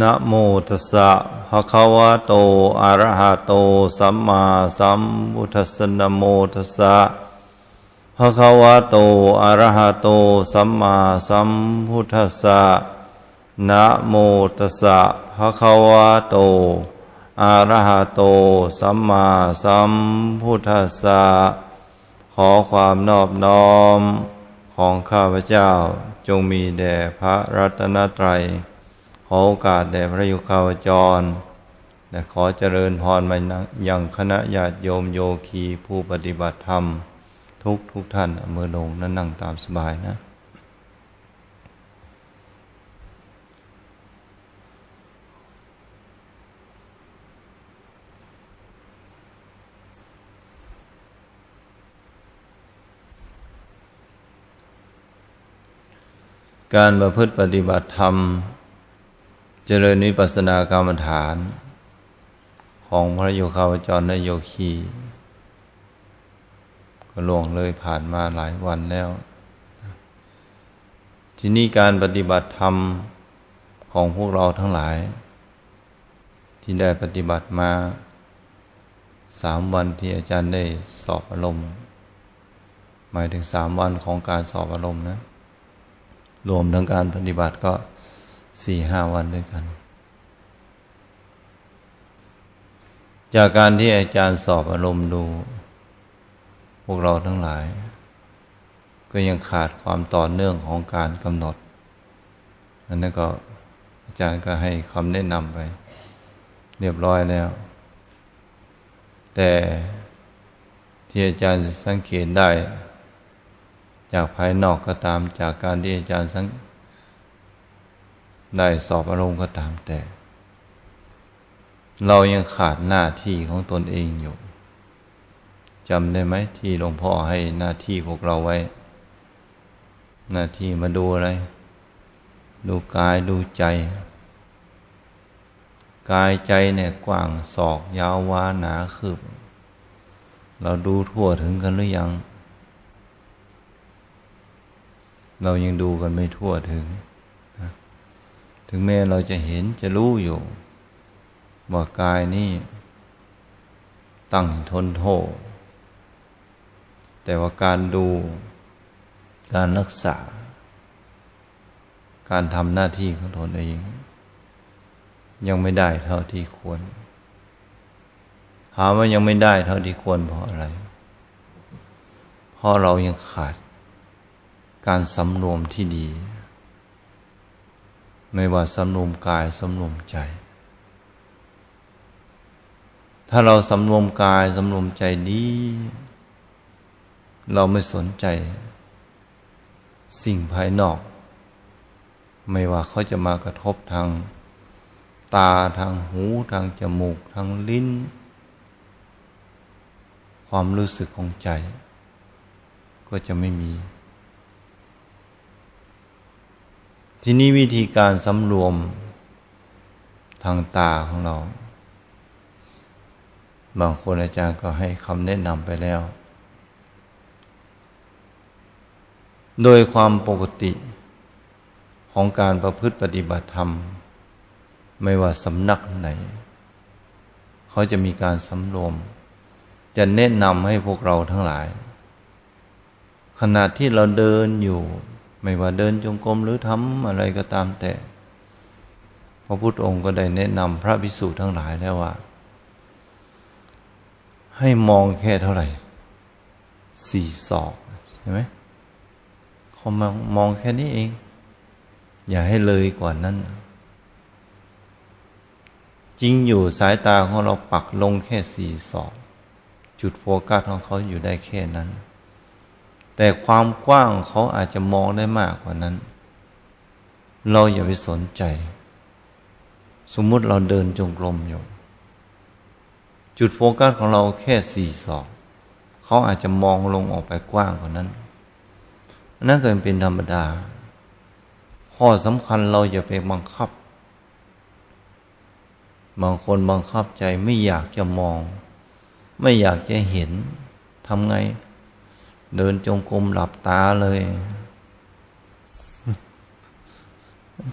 นะโมตัสสะภะคะวะโต อะระหะโต สัมมาสัมพุทธัสสะนะโมตัสสะภะคะวะโต อะระหะโต สัมมาสัมพุทธัสสะนะโมตัสสะภะคะวะโต อะระหะโต สัมมาสัมพุทธัสสะขอความนอบน้อมของข้าพเจ้าจงมีแด่พระรัตนตรัย ขอโอกาสแด่พระยุคาวจรและขอเจริญพรมาอยังคณะญาติโยมโยคีผู้ปฏิบัติธรรม ทุกทุกท่านเมือลงนั่นนั่งตามสบายนะ การประพฤติปฏิบัติธรรม เจริญวิปัสสนากรรมฐาน ของพระโยคาวจรและโยคีก็ล่วงเลยผ่านมาหลายวันแล้ว ที่นี่การปฏิบัติธรรมของพวกเราทั้งหลาย ที่ได้ปฏิบัติมาสามวันที่อาจารย์ได้สอบอารมณ์ หมายถึงสามวันของการสอบอารมณ์นะ รวมทั้งการปฏิบัติก็ สี่ห้าวันด้วยกัน จากการที่อาจารย์สอบอารมณ์ดู พวกเราทั้งหลาย ก็ยังขาดความต่อเนื่องของการกำหนด อันนั้นก็อาจารย์ก็ให้คำแนะนำไป เรียบร้อยแล้ว แต่ที่อาจารย์สังเกตได้ จากภายนอกก็ตามจากการที่อาจารย์สัง ได้สอบอารมณ์ก็ตามแต่ เรายังขาดหน้าที่ของตนเองอยู่จำได้ไหมที่หลวงพ่อให้หน้าที่พวกเราไว้ หน้าที่มาดูอะไร ดูกายดูใจ กายใจเนี่ยกว้างศอกยาววาหนาคืบ เราดูทั่วถึงกันหรือยัง เรายังดูกันไม่ทั่วถึง ถึงแม้เราจะเห็นจะรู้อยู่ว่ากายนี่ตั้งทนโทษแต่ว่าการดูการรักษา การทำหน้าที่ของตนเอง ยังไม่ได้เท่าที่ควรหามว่ายังไม่ได้เท่าที่ควรเพราะอะไร เพราะเรายังขาด การสำรวมที่ดี ไม่ว่าสำรวมกายสำรวมใจ ถ้าเราสำรวมกายสำรวมใจดีเราไม่สนใจ สิ่งภายนอก ไม่ว่าเขาจะมากระทบทางตาทางหูทางจมูกทางลิ้น ความรู้สึกของใจ ก็จะไม่มี ทีนี้วิธีการสำรวมทางตาของเรา บางคนอาจารย์ก็ให้คำแนะนำไปแล้ว โดยความปกติของการประพฤติปฏิบัติธรรม ไม่ว่าสำนักไหน เขาจะมีการสำรวม จะแนะนำให้พวกเราทั้งหลาย ขณะที่เราเดินอยู่ ไม่ว่าเดินจงกรมหรือทำอะไรก็ตามแต่ พระพุทธองค์ก็ได้แนะนำพระภิกษุทั้งหลายแล้วว่า ให้มองแค่เท่าไหร่สี่ศอกใช่ไหมเขามองมองแค่นี้เอง อย่าให้เลยกว่านั้น จริงอยู่สายตาของเราปักลงแค่สี่ศอก จุดโฟกัสของเขาอยู่ได้แค่นั้น แต่ความกว้างเขาอาจจะมองได้มากกว่านั้น เราอย่าไปสนใจ สมมุติเราเดินจงกรมอยู่ จุดโฟกัสของเราแค่สี่ศอกเขาอาจจะมองลงออกไปกว้างกว่านั้น นั่นก็เป็นธรรมดา ข้อสำคัญเราอย่าไปบังคับ บางคนบังคับใจไม่อยากจะมอง ไม่อยากจะเห็นทำไง เดินจงกรมหลับตาเลย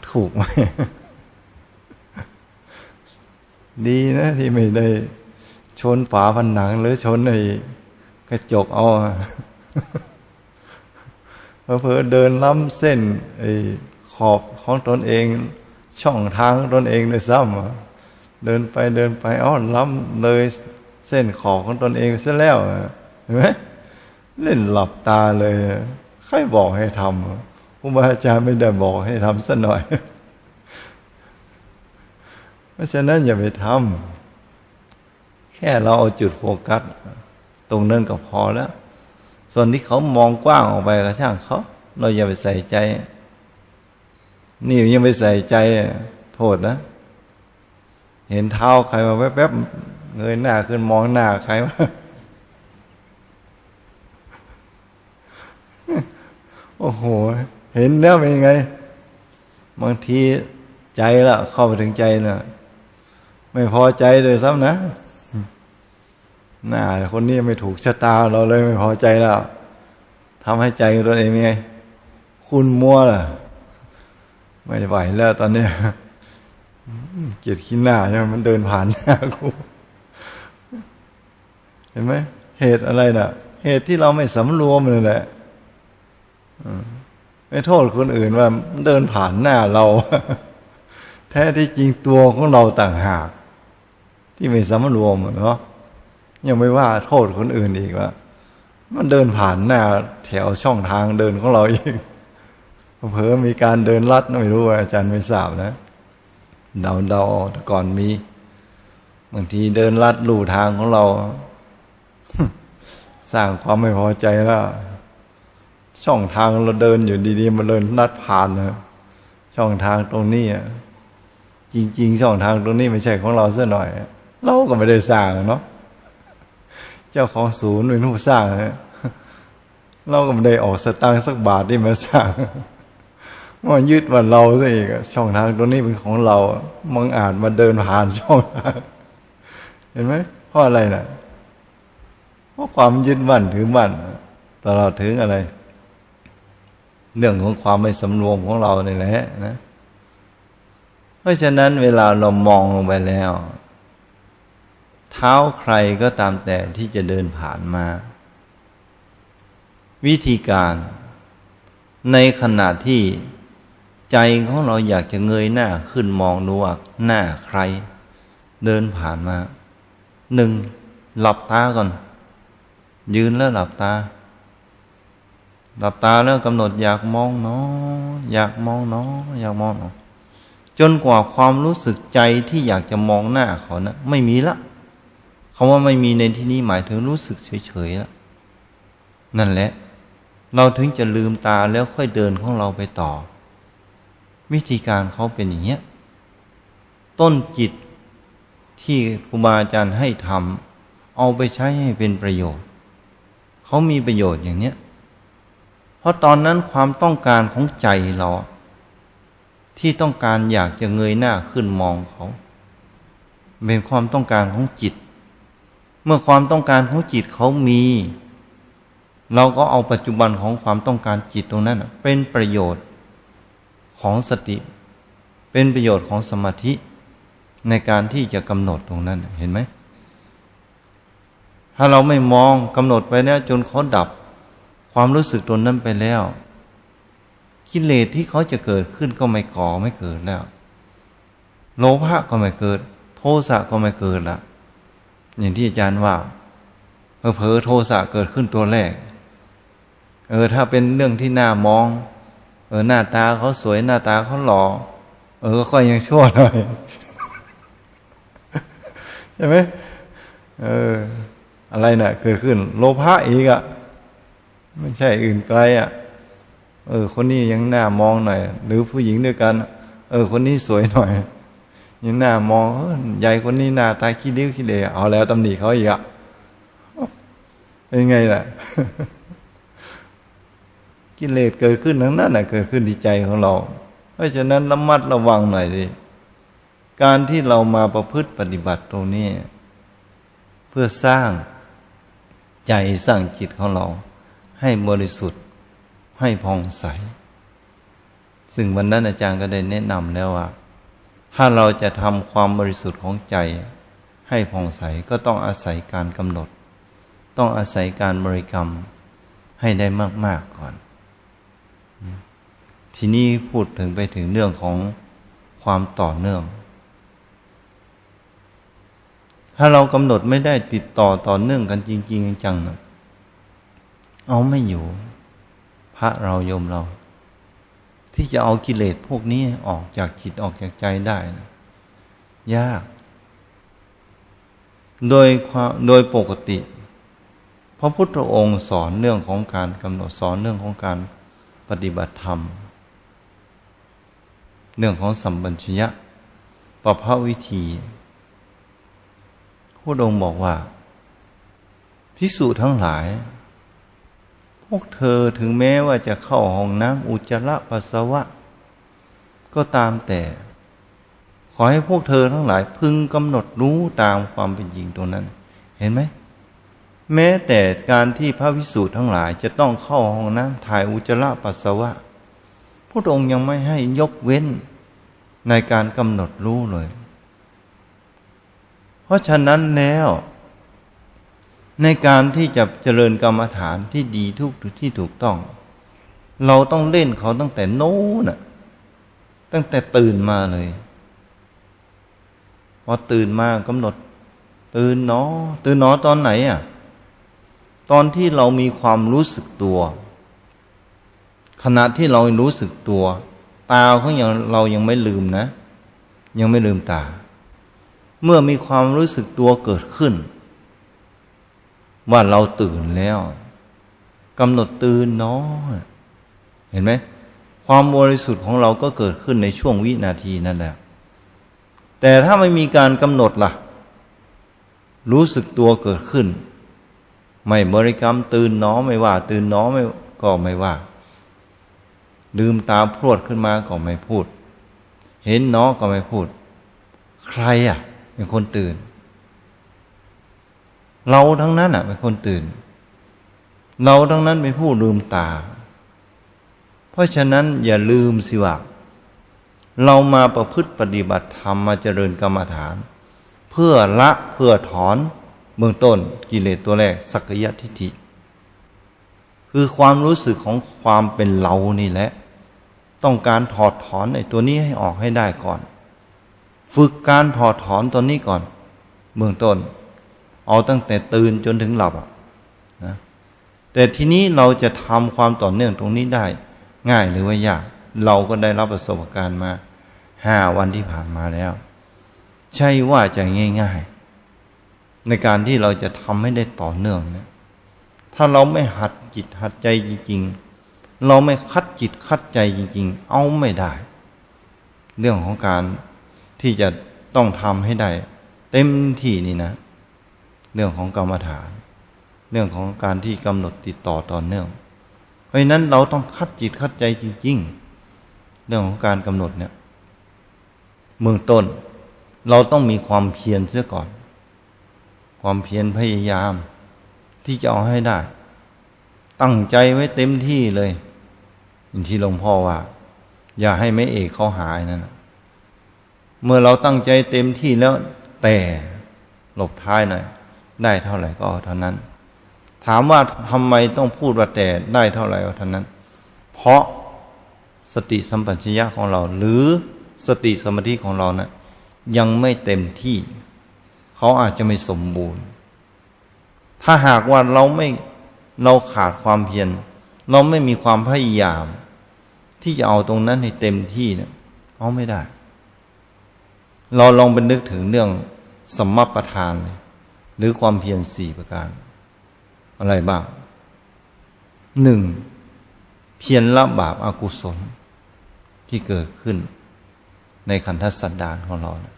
ถูกไหมดีนะที่ไม่ได้ชนฝาผนังหรือชนไอ้กระจกเอาเพอเดินล้ำเส้นไอ้ขอบของตนเอง ช่องทางตนเองเลยซ้ำเดินไปเดินไปอ้อล้ำเลยเส้นขอบของตนเองซะแล้วเห็นไหม เล่นหลับตาเลย ใครบอกให้ทำครูบาอาจารย์ไม่ได้บอกให้ทำสัหน่อย เพราะฉะนั้นอย่าไปทำแค่เราเอาจุดโฟกัส ตรงนั้นก็พอแล้ว ส่วนที่เขามองกว้างออกไปก็ช่างเขา เราอย่าไปใส่ใจ นี่ยังไปใส่ใจ โทษนะ เห็นเท้าใครมาแป๊บๆเงยหน้าขึ้นมองหน้าใครว่า โอ้โห เห็นแล้วเป็นยังไง บางทีใจละเข้าไปถึงใจเนะไม่พอใจเลยซ้ำนะน้าคนนี้ไม่ถูกชะตา เราเลยไม่พอใจแล้วทำให้ใจตัวเองไง คุณมัวล่ะ ไม่ไหวแล้วตอนนี้เกลียดขี้หน้าใช่ไหมมันเดินผ่านหน้ากูเห็นไหมเหตุอะไรน่ะ เหตุที่เราไม่สำรวมเลยแหละ ไม่โทษคนอื่นว่าเดินผ่านหน้าเรา แท้ที่จริงตัวของเราต่างหาก ที่ไม่สำรวมเนาะยังไม่ว่าโทษคนอื่นอีกว่า มันเดินผ่านหน้าแถวช่องทางเดินของเราอีกเผลอมีการเดินลัดไม่รู้อาจารย์ไม่ทราบนะเดาเดาแต่ก่อนมีบางทีเดินลัดลู่ทางของเรา สร้างความไม่พอใจแล้ว ช่องทางเราเดินอยู่ดีๆมาเดินลัดผ่านนะช่องทางตรงนี้จริง ๆ ช่องทางตรงนี้ไม่ใช่ของเราเสียหน่อย เราก็ไม่ได้สร้างเนาะเจ้าของศูนย์เป็นผู้สร้างเราก็ไม่ได้ออกสตางค์สักบาทที่มาสร้างมันยึดว่าเราซะอีกช่องทางตรงนี้เป็นของเรามังอาจมาเดินผ่านช่องทางเห็นไหมเพราะอะไรนะ่ะเพราะความยึดมั่นถือมั่นตลอดถึงอะไร เรื่องของความไม่สำรวมของเราเนี่แหละนะ เพราะฉะนั้นเวลาเรามองลงไปแล้ว เท้าใครก็ตามแต่ที่จะเดินผ่านมา วิธีการในขณะที่ใจของเราอยากจะเงยหน้าขึ้นมองดูว่าหน้าใคร เดินผ่านมาหนึ่งหลับตาก่อน ยืนแล้วหลับตา หลับตาแล้วกำหนดอยากมองเนาะอยากมองเนาะอยากมองเนาะจนกว่าความรู้สึกใจที่อยากจะมองหน้าเขานะไม่มีละคาว่าไม่มีในที่นี้หมายถึงรู้สึกเฉยๆแล้วนั่นแหละ เราถึงจะลืมตาแล้วค่อยเดินของเราไปต่อ วิธีการเขาเป็นอย่างเนี้ยต้นจิตที่ครูบาอาจารย์ให้ทำเอาไปใช้ให้เป็นประโยชน์ เขามีประโยชน์อย่างเนี้ย เพราะตอนนั้นความต้องการของใจเรา ที่ต้องการอยากจะเงยหน้าขึ้นมองเขา เป็นความต้องการของจิต เมื่อความต้องการของจิตเขามี เราก็เอาปัจจุบันของความต้องการจิตตรงนั้นเป็นประโยชน์ของสติ เป็นประโยชน์ของสมาธิในการที่จะกำหนดตรงนั้นเห็นไหมถ้าเราไม่มองกำหนดไปแล้วจนเขาดับ ความรู้สึกตรงนั้นไปแล้ว กิเลสที่เขาจะเกิดขึ้นก็ไม่ก่อไม่เกิดแล้ว โลภะก็ไม่เกิด โทสะก็ไม่เกิดละอย่างที่อาจารย์ว่าเผลอโทสะเกิดขึ้นตัวแรก เออถ้าเป็นเรื่องที่น่ามอง เออหน้าตาเขาสวยหน้าตาเขาหล่อเออก็ค่อยยังชั่วหน่อยใช่ไหมเออ อะไรนะ่ะ เกิดขึ้น โลภะอีกอะ่ะ ไม่ใช่อื่นไกลอะ่ะ เออ คนนี้ยังหน้ามองหน่อย หรือผู้หญิงด้วยกัน เออ คนนี้สวยหน่อย ยังหน้ามองใหญ่คนนี้หน้าตาขี้ริ้วขี้เลเอาแล้วตำหนิเขาอีกอะ่ะเป็นไงล่ะ กิเลสเกิดขึ้นทั้งนั้นนะเกิดขึ้นที่ใจของเรา เพราะฉะนั้นระมัดระวังหน่อยดิการที่เรามาประพฤติปฏิบัติตรงนี้ เพื่อสร้างใจสร้างจิตของเรา ให้บริสุทธิ์ให้ผ่องใส ซึ่งวันนั้นอาจารย์ก็ได้แนะนำแล้วว่า ถ้าเราจะทำความบริสุทธิ์ของใจ ให้ผ่องใสก็ต้องอาศัยการกำหนด ต้องอาศัยการบริกรรมให้ได้มาก ๆก่อน ทีนี้พูดถึงไปถึงเรื่องของความต่อเนื่อง ถ้าเรากำหนดไม่ได้ติดต่อต่อเนื่องกันจริง ๆ จังๆนะ เอาไม่อยู่ พระเราโยมเรา ที่จะเอากิเลสพวกนี้ออกจากจิตออกจากใจได้นะยาก โดยโดยปกติ พระพุทธองค์สอนเรื่องของการกำหนดสอนเรื่องของการปฏิบัติธรรม เรื่องของสัมปัญชยะประภวิธีพระองค์บอกว่าพิสูจทั้งหลาย วกเธอถึงแม้ว่าจะเข้าห้องน้ำอุจจาระปัสสาวะ ก็ตามแต่ ขอให้พวกเธอทั้งหลายพึงกำหนดรู้ตามความเป็นจริงตรงนั้น เห็นไหม แม้แต่การที่พระวิสูจน์ทั้งหลายจะต้องเข้าห้องน้ำถ่ายอุจจาระปัสสาวะพระองค์ยังไม่ให้ยกเว้นในการกำหนดรู้เลย เพราะฉะนั้นแล้ว ในการที่จะเจริญกรรมฐานที่ดีทุกที่ถูกต้อง เราต้องเล่นเขาตั้งแต่โน้นน่ะตั้งแต่ตื่นมาเลย พอตื่นมากำหนด ตื่นเนาะตื่นเนาะตอนไหนอะ ตอนที่เรามีความรู้สึกตัว ขณะที่เรารู้สึกตัว ตาเขายังเรายังไม่ลืมนะ ยังไม่ลืมตา เมื่อมีความรู้สึกตัวเกิดขึ้น ว่าเราตื่นแล้วกำหนดตื่นเนาะเห็นไหมความบริสุทธิ์ของเราก็เกิดขึ้นในช่วงวินาทีนั่นแหละ แต่ถ้าไม่มีการกำหนดล่ะ รู้สึกตัวเกิดขึ้น ไม่บริกรรมตื่นเน้อไม่ว่า ตื่นเน้อไม่ก็ไม่ว่า ลืมตาพรวดขึ้นมาก็ไม่พูด เห็นเน้อก็ไม่พูด ใครอะเป็นคนตื่น เราทั้งนั้นอะเป็นคนตื่น เราทั้งนั้นเป็นผู้ลืมตา เพราะฉะนั้นอย่าลืมสิว่าเรามาประพฤติปฏิบัติธรรมมาเจริญกรรมฐาน เพื่อละเพื่อถอนเบื้องต้นกิเลสตัวแรกสักยะทิฏฐิคือความรู้สึกของความเป็นเรานี่แหละ ต้องการถอดถอนไอ้ตัวนี้ให้ออกให้ได้ก่อน ฝึกการถอดถอนตัวนี้ก่อน เบื้องต้น เอาตั้งแต่ตื่นจนถึงหลับนะแต่ทีนี้เราจะทำความต่อเนื่องตรงนี้ได้ ง่ายหรือว่ายาก เราก็ได้รับประสบการณ์มาห้าวันที่ผ่านมาแล้ว ใช่ว่าจะง่าย ๆ ในการที่เราจะทำให้ได้ต่อเนื่องนะถ้าเราไม่หัดจิตหัดใจจริง ๆ เราไม่คัดจิตคัดใจจริง ๆ เอาไม่ได้ เรื่องของการที่จะต้องทำให้ได้ เต็มที่นี่นะ เรื่องของกรรมฐาน เรื่องของการที่กำหนดติดต่อต่อเนื่อง เพราะฉะนั้นเราต้องคัดจิตคัดใจจริง ๆ เรื่องของการกำหนดเนี่ยเมืองต้น เราต้องมีความเพียรเสียก่อน ความเพียรพยายาม ที่จะเอาให้ได้ ตั้งใจไว้เต็มที่เลยอย่างที่หลวงพ่อว่า อย่าให้แม่เอกเขาหายนั่นนะเมื่อเราตั้งใจเต็มที่แล้วแต่หลบท้ายหน่อย ได้เท่าไหร่ก็เอาเท่านั้น ถามว่าทำไมต้องพูดว่าแต่ได้เท่าไหร่เอาเท่านั้น เพราะสติสัมปชัญญะของเรา หรือสติสมาธิของเรานะยังไม่เต็มที่ เขาอาจจะไม่สมบูรณ์ ถ้าหากว่าเราไม่เราขาดความเพียรเราไม่มีความพยายาม ที่จะเอาตรงนั้นให้เต็มที่เนี่ยเอาไม่ได้ เราลองไปนึกถึงเรื่องสมมาประทานเลย หรือความเพียรสี่ประการ อะไรบ้างหนึ่งเพียรละบาปอากุศลที่เกิดขึ้น ในขันธสันดานของเรานะ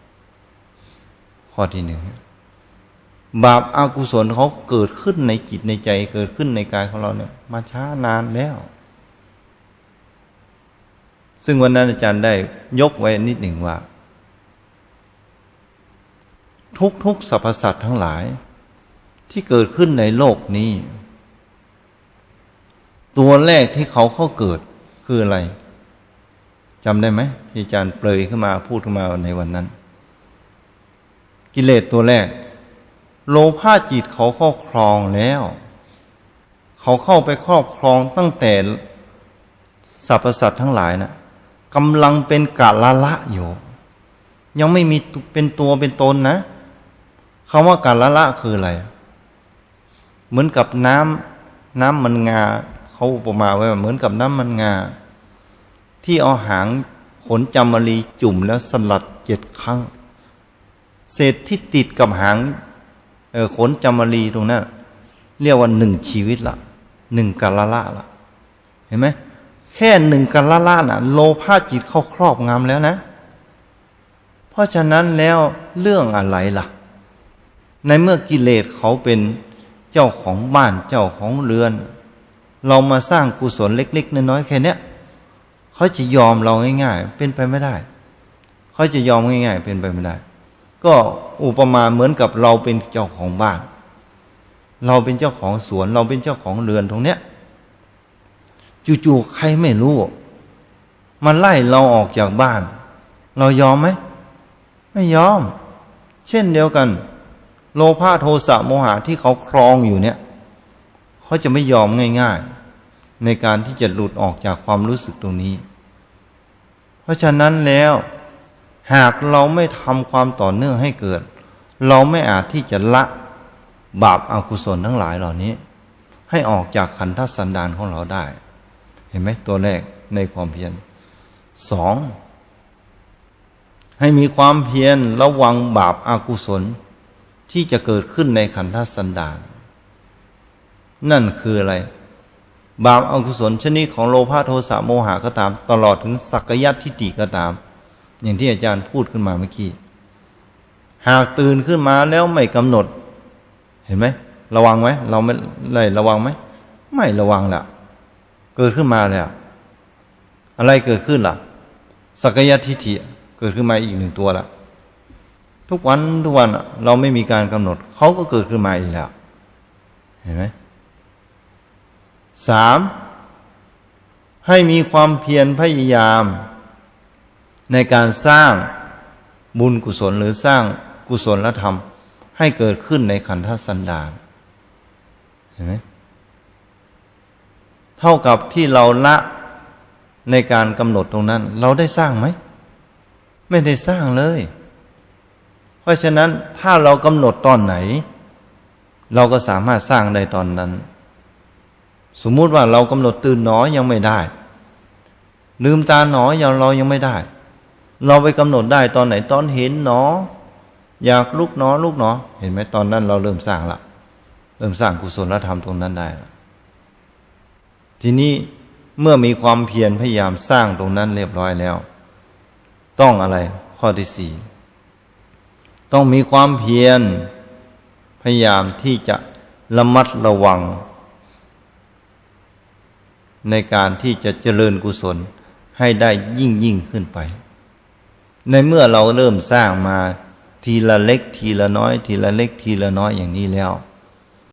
ข้อที่หนึ่งบาปอากุศลเขาเกิดขึ้นในจิตในใจ เกิดขึ้นในกายของเราเนี่ย มาช้านานแล้ว ซึ่งวันนั้นอาจารย์ได้ยกไว้นิดหนึ่งว่า ทุกทุกสรรพสัตว์ทั้งหลาย ที่เกิดขึ้นในโลกนี้ ตัวแรกที่เขาเข้าเกิดคืออะไรจำได้ไหมที่อาจารย์เปลยขึ้นมาพูดขึ้นมาในวันนั้น กิเลสตัวแรก โลภะจิตเขาครอบครองแล้ว เขาเข้าไปครอบครองตั้งแต่สรรพสัตว์ทั้งหลายนะกำลังเป็นกาละละอยู่ ยังไม่มีเป็นตัวเป็นตนนะ คำว่ากาละละคืออะไร เหมือนกับน้ำน้ำมันงาเขาอุปมาไว้เหมือนกับน้ำมันงา ที่เอาหางขนจำมะรีจุ่มแล้วสลัดเจ็ดครั้ง เศษที่ติดกับหางเออขนจำมะรีตรงนั้นเรียกว่าหนึ่งชีวิตละหนึ่งกาละละละเห็นไหมแค่หนึ่งกาละละน่ะ โลภะจิตเข้าครอบงำแล้วนะ เพราะฉะนั้นแล้วเรื่องอะไรล่ะ ในเมื่อกิเลสเขาเป็นเจ้าของบ้านเจ้าของเรือน เรามาสร้างกุศลเล็ก ๆ น้อยๆแค่เนี้ยเขาจะยอมเราง่าย ๆ เป็นไปไม่ได้ เขาจะยอมง่าย ๆ เป็นไปไม่ได้ ก็อุปมาเหมือนกับเราเป็นเจ้าของบ้าน เราเป็นเจ้าของสวน เราเป็นเจ้าของเรือนตรงเนี้ยจู่ๆใครไม่รู้มันไล่เราออกจากบ้าน เรายอมไหมไม่ยอม เช่นเดียวกัน โลภะโทสะโมหะที่เขาครองอยู่เนี่ยเขาจะไม่ยอมง่ายๆ ในการที่จะหลุดออกจากความรู้สึกตรงนี้ เพราะฉะนั้นแล้วหากเราไม่ทำความต่อเนื่องให้เกิด เราไม่อาจที่จะละบาปอากุศลทั้งหลายเหล่านี้ ให้ออกจากขันธสันดานของเราได้ เห็นไหมตัวแรกในความเพียรสองให้มีความเพียรระวังบาปอากุศล ที่จะเกิดขึ้นในขันธสันดานนั่นคืออะไร บาปอกุศลชนิดของโลภะโทสะโมหะก็ตาม ตลอดถึงสักยัตทิฏฐิก็ตาม อย่างที่อาจารย์พูดขึ้นมาเมื่อกี้ หากตื่นขึ้นมาแล้วไม่กำหนด เห็นไหม ระวังไหมเราไม่เลยระวังไหม ไม่ระวังละเกิดขึ้นมาแล้วอะไรเกิดขึ้นล่ะ สักยะทิฏฐิเกิดขึ้นมาอีกหนึ่งตัวละ ทุกวันทุกวันเราไม่มีการกำหนด เขาก็เกิดขึ้นมาอีกแล้ว เห็นไหมสามให้มีความเพียรพยายาม ในการสร้างบุญกุศลหรือสร้างกุศลธรรม ให้เกิดขึ้นในขันธสันดานเห็นไหมเท่ากับที่เราละในการกำหนดตรงนั้น เราได้สร้างไหม ไม่ได้สร้างเลย เพราะฉะนั้นถ้าเรากำหนดตอนไหน เราก็สามารถสร้างได้ตอนนั้น สมมุติว่าเรากำหนดตื่นหนอยังไม่ได้ ลืมตาหนอยังเรายังไม่ได้ เราไปกำหนดได้ตอนไหนตอนเห็นหนอ อยากลุกหนอลุกหนอ เห็นไหมตอนนั้นเราเริ่มสร้างละเริ่มสร้างกุศลธรรมตรงนั้นได้ละทีนี้เมื่อมีความเพียรพยายามสร้างตรงนั้นเรียบร้อยแล้ว ต้องอะไรข้อที่สี่ ต้องมีความเพียร พยายามที่จะระมัดระวัง ในการที่จะเจริญกุศลให้ได้ยิ่งยิ่งขึ้นไป ในเมื่อเราเริ่มสร้างมาทีละเล็กทีละน้อย ทีละเล็กทีละน้อยอย่างนี้แล้ว